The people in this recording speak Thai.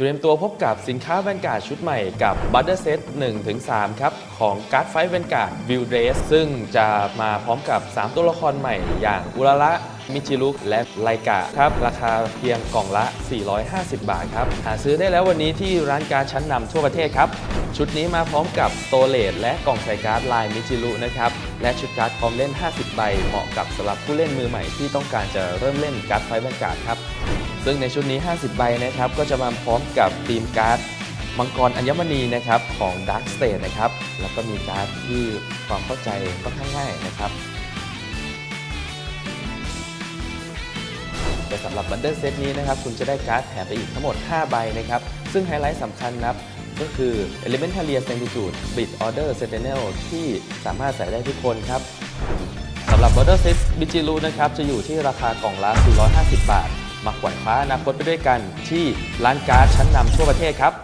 เตรียมตัวพบกับสินค้าแวนการ์ดชุดใหม่กับ b u t t e r Set 1-3 ครับ ของการ์ดไฟแวนการ์ดวิวเดสซึ่งจะมาพร้อมกับ 3 ตัวละครใหม่อย่างอุระระมิจิรุกและไลกะครับ ราคาเพียงกล่องละ 450 บาทครับ หาซื้อได้แล้ววันนี้ที่ร้านการดชั้นนำทั่วประเทศครับ ชุดนี้มาพร้อมกับโตเลตและกล่องใส่การ์ดลายมิจิรุนะครับ และชุดการ์ดพร้อมเล่น 50 ใบ เหมาะกับสำหรับผู้เล่นมือใหม่ที่ต้องการจะเริ่มเล่นการ์ดไฟแวนการ์ดครับ ซึ่งในชุดนี้ 50 ใบนะครับ ก็จะมาพร้อมกับธีมการ์ด มังกรอัญมณีนะครับของ Dark State นะครับแล้วก็มีการ์ดที่ความเข้าใจค่อนข้างง่ายนะครับแต่สำหรับบันเดิลเซตนี้นะครับคุณจะได้การ์ดแถมไปอีกทั้งหมด 5 ใบนะครับซึ่งไฮไลท์สำคัญนับก็คือ Elementalia Sanctitude Bit Order Sentinel ที่สามารถใส่ได้ทุกคนครับสำหรับ Border Set บิจิรุนะครับจะอยู่ที่ราคากล่องละ 450 บาท มาขวัญคว้าอนาคตไปด้วยกันที่ร้านการ์ดชั้นนำทั่วประเทศครับ